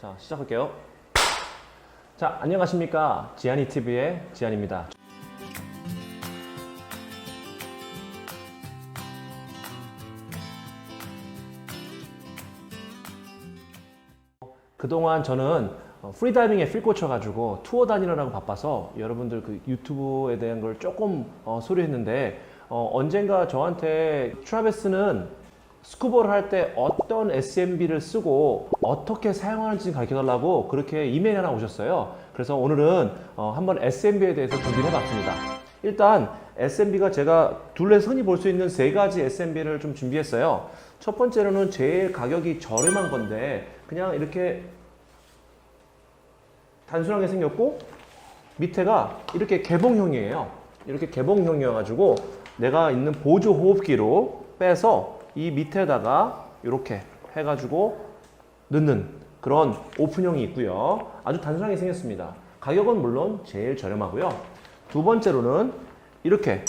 자, 시작할게요. 자, 안녕하십니까. 지안이 TV의 지안입니다. 그동안 저는 어, 프리다이빙에 필 꽂혀가지고 투어 다니느라고 바빠서 여러분들 그 유튜브에 대한 걸 조금 어, 소리했는데 어, 언젠가 저한테 트라베스는 스쿠버를 할 때 어떤 SMB를 쓰고 어떻게 사용하는지 가르쳐 달라고 그렇게 이메일 하나 오셨어요. 그래서 오늘은 어, 한번 SMB에 대해서 준비를 해봤습니다. 일단 SMB가 제가 둘레에서 흔히 볼 수 있는 세 가지 SMB를 좀 준비했어요. 첫 번째로는 제일 가격이 저렴한 건데 그냥 이렇게 단순하게 생겼고 밑에가 이렇게 개봉형이에요. 이렇게 개봉형이어가지고 내가 있는 보조 호흡기로 빼서 이 밑에다가 이렇게 해가지고 넣는 그런 오픈형이 있고요. 아주 단순하게 생겼습니다. 가격은 물론 제일 저렴하고요. 두 번째로는 이렇게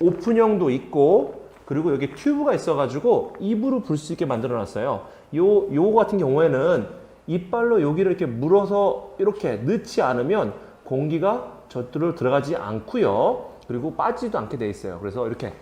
오픈형도 있고 그리고 여기 튜브가 있어가지고 입으로 불 수 있게 만들어 놨어요. 요, 요 같은 경우에는 이빨로 여기를 이렇게 물어서 이렇게 넣지 않으면 공기가 저쪽으로 들어가지 않고요. 그리고 빠지도 않게 돼 있어요. 그래서 이렇게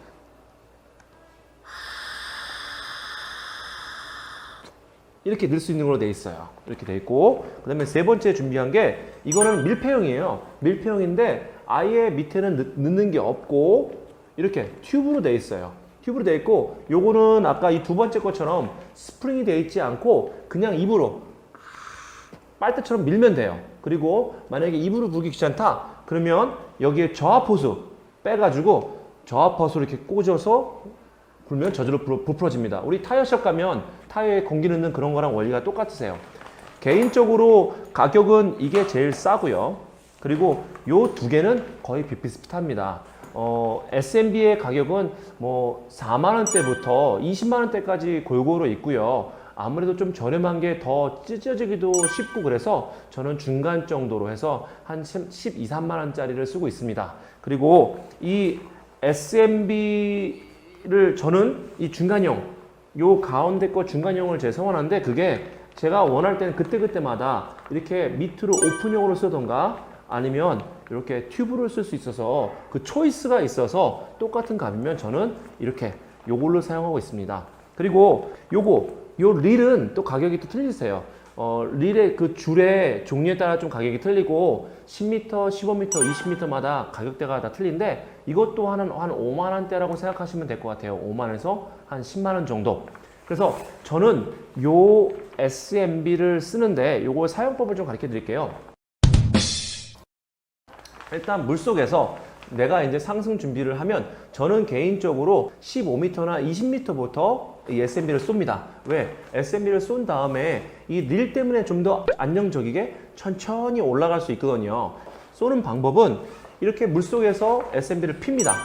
이렇게 넣을 수 있는 걸로 돼 있어요. 이렇게 돼 있고 그 다음에 세 번째 준비한 게 이거는 밀폐형이에요. 밀폐형인데 아예 밑에는 넣- 넣는 게 없고 이렇게 튜브로 돼 있어요. 튜브로 돼 있고 요거는 아까 이 두 번째 것처럼 스프링이 돼 있지 않고 그냥 입으로 빨대처럼 밀면 돼요. 그리고 만약에 입으로 불기 귀찮다 그러면 여기에 저하포수 빼가지고 저하포수 이렇게 꽂아서 불면 저절로 불- 부풀어집니다. 우리 타이어샵 가면 타이어에 공기 넣는 그런 거랑 원리가 똑같으세요. 개인적으로 가격은 이게 제일 싸고요. 그리고 요 두 개는 거의 비슷비슷합니다. 어, SMB의 가격은 뭐 4만 원대부터 20만 원대까지 골고루 있고요. 아무래도 좀 저렴한 게 더 찢어지기도 쉽고 그래서 저는 중간 정도로 해서 한 12, 3만 원짜리를 쓰고 있습니다. 그리고 이 SMB 를 저는 이 중간형, 요 가운데 거 중간형을 제 성원한데 그게 제가 원할 때는 그때그때마다 이렇게 밑으로 오픈형으로 쓰던가 아니면 이렇게 튜브를 쓸 수 있어서 그 초이스가 있어서 똑같은 값이면 저는 이렇게 요걸로 사용하고 있습니다. 그리고 요거 요 릴은 또 가격이 또 틀리세요. 어, 릴의 그 줄의 종류에 따라 좀 가격이 틀리고 10m, 15m, 20m마다 가격대가 다 틀린데 이것도 한, 한 5만 원대라고 생각하시면 될 것 같아요. 5만 원에서 한 10만 원 정도. 그래서 저는 요 SMB를 쓰는데 요거 사용법을 좀 가르쳐 드릴게요. 일단 물속에서 내가 이제 상승 준비를 하면 저는 개인적으로 15m나 20m부터 이 SMB를 쏩니다. 왜? SMB를 쏜 다음에 이 릴 때문에 좀 더 안정적이게 천천히 올라갈 수 있거든요. 쏘는 방법은 이렇게 물속에서 SMB를 핍니다.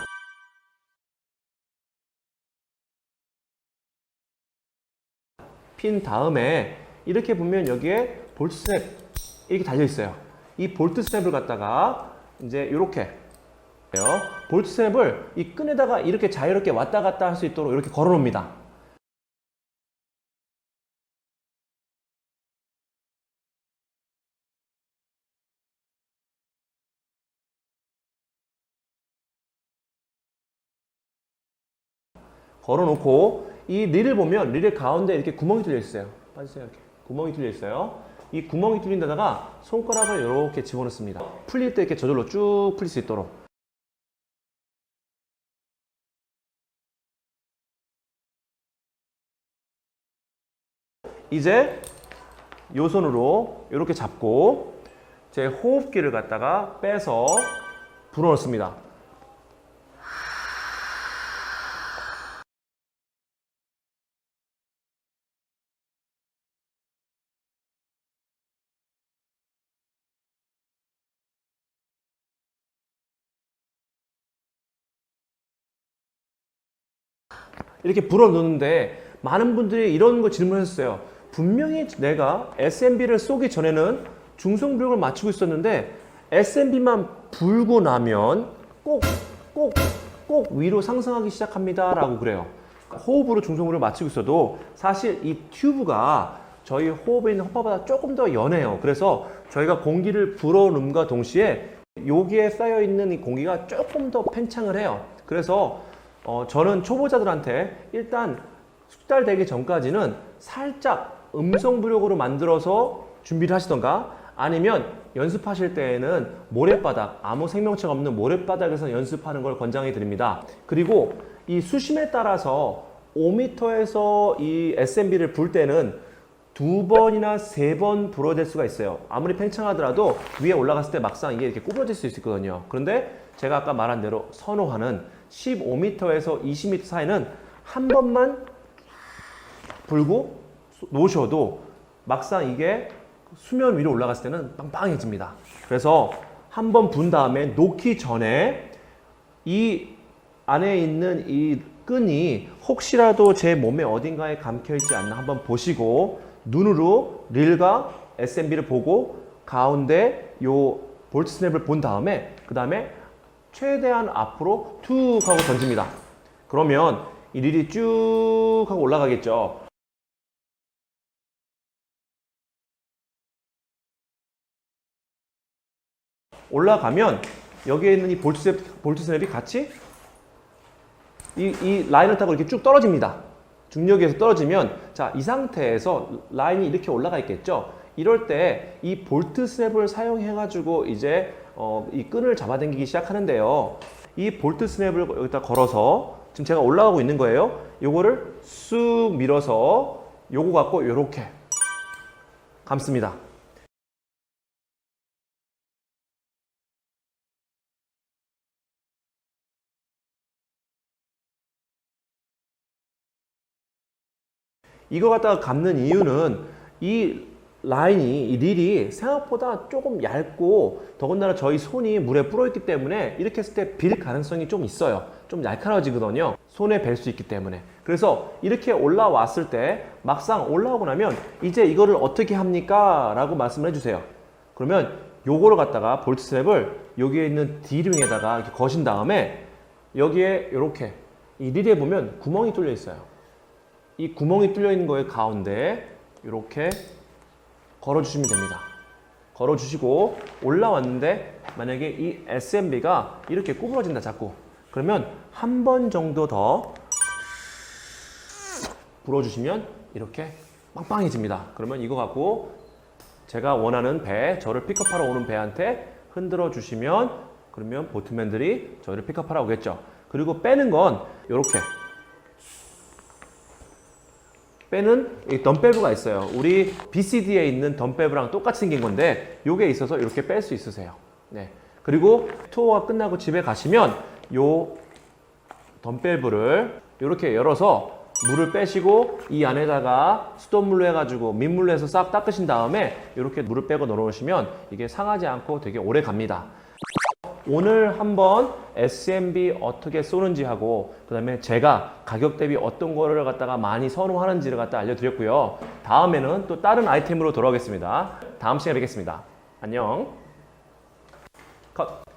핀 다음에 이렇게 보면 여기에 볼트 스냅 이렇게 달려 있어요. 이 볼트 스냅을 갖다가 이제 이렇게 볼트 스냅을 이 끈에다가 이렇게 자유롭게 왔다 갔다 할 수 있도록 이렇게 걸어 놓습니다. 걸어 놓고 이 릴을 보면 릴의 가운데 이렇게 구멍이 뚫려 있어요. 봐주세요. 이렇게. 구멍이 뚫려 있어요. 이 구멍이 뚫린 데다가 손가락을 이렇게 집어넣습니다. 풀릴 때 이렇게 저절로 쭉 풀릴 수 있도록. 이제 요 손으로 이렇게 잡고 제 호흡기를 갖다가 빼서 불어넣습니다. 이렇게 불어 넣는데 많은 분들이 이런 거 질문했어요. 분명히 내가 SMB를 쏘기 전에는 중성부력을 맞추고 있었는데 SMB만 불고 나면 꼭, 꼭, 꼭 위로 상승하기 시작합니다. 라고 그래요. 호흡으로 중성부력을 맞추고 있어도 사실 이 튜브가 저희 호흡에 있는 허파보다 조금 더 연해요. 그래서 저희가 공기를 불어넣음과 동시에 여기에 쌓여 있는 이 공기가 조금 더 팽창을 해요. 그래서 어, 저는 초보자들한테 일단 숙달되기 전까지는 살짝 음성 부력으로 만들어서 준비를 하시던가 아니면 연습하실 때에는 모래바닥 아무 생명체가 없는 모래바닥에서 연습하는 걸 권장해 드립니다. 그리고 이 수심에 따라서 5m에서 이 SMB를 불 때는 두 번이나 세 번 불어댈 수가 있어요. 아무리 팽창하더라도 위에 올라갔을 때 막상 이게 이렇게 구부러질 수 있거든요. 그런데 제가 아까 말한 대로 선호하는 15m에서 20m 사이는 한 번만 불고 놓으셔도 막상 이게 수면 위로 올라갔을 때는 빵빵해집니다. 그래서 한 번 분 다음에 놓기 전에 이 안에 있는 이 끈이 혹시라도 제 몸에 어딘가에 감겨 있지 않나 한번 보시고 눈으로 릴과 SMB를 보고 가운데 요 볼트 스냅을 본 다음에 그 다음에 최대한 앞으로 툭 하고 던집니다. 그러면 이 릴이 쭉 하고 올라가겠죠. 올라가면 여기에 있는 이 볼트 스냅, 볼트 스냅이 같이 이, 이 라인을 타고 이렇게 쭉 떨어집니다. 중력에서 떨어지면 자, 이 상태에서 라인이 이렇게 올라가 있겠죠. 이럴 때 이 볼트 스냅을 사용해 가지고 이제 어, 이 끈을 잡아당기기 시작하는데요. 이 볼트 스냅을 여기다 걸어서 지금 제가 올라가고 있는 거예요. 요거를 쑥 밀어서 요거 갖고 요렇게 감습니다. 이거 갖다가 감는 이유는 이 라인이 이 릴이 생각보다 조금 얇고 더군다나 저희 손이 물에 불어있기 때문에 이렇게 했을 때 빌 가능성이 좀 있어요. 좀 날카로워지거든요. 손에 뵐 수 있기 때문에. 그래서 이렇게 올라왔을 때 막상 올라오고 나면 이제 이거를 어떻게 합니까? 라고 말씀을 해주세요. 그러면 요거를 갖다가 볼트 스냅을 여기에 있는 D링에다가 이렇게 거신 다음에 여기에 이렇게 이 릴에 보면 구멍이 뚫려 있어요 이 구멍이 뚫려 있는 거에 가운데 이렇게 걸어주시면 됩니다. 걸어주시고 올라왔는데 만약에 이 SMB가 이렇게 구부러진다 자꾸 그러면 한 번 정도 더 불어주시면 이렇게 빵빵해집니다. 그러면 이거 갖고 제가 원하는 배, 저를 픽업하러 오는 배한테 흔들어 주시면 그러면 보트맨들이 저희를 픽업하러 오겠죠. 그리고 빼는 건 이렇게 빼는 이 덤벨브가 있어요. 우리 BCD에 있는 덤벨브랑 똑같이 생긴 건데 요게 있어서 이렇게 뺄 수 있으세요. 네. 그리고 투어가 끝나고 집에 가시면 요 덤벨브를 이렇게 열어서 물을 빼시고 이 안에다가 수돗물로 해가지고 민물로 해서 싹 닦으신 다음에 이렇게 물을 빼고 넣어놓으시면 이게 상하지 않고 되게 오래 갑니다. 오늘 한번 SMB 어떻게 쏘는지 하고 그 다음에 제가 가격 대비 어떤 거를 갖다가 많이 선호하는지를 갖다 알려드렸고요. 다음에는 또 다른 아이템으로 돌아오겠습니다. 다음 시간에 뵙겠습니다. 안녕. 컷.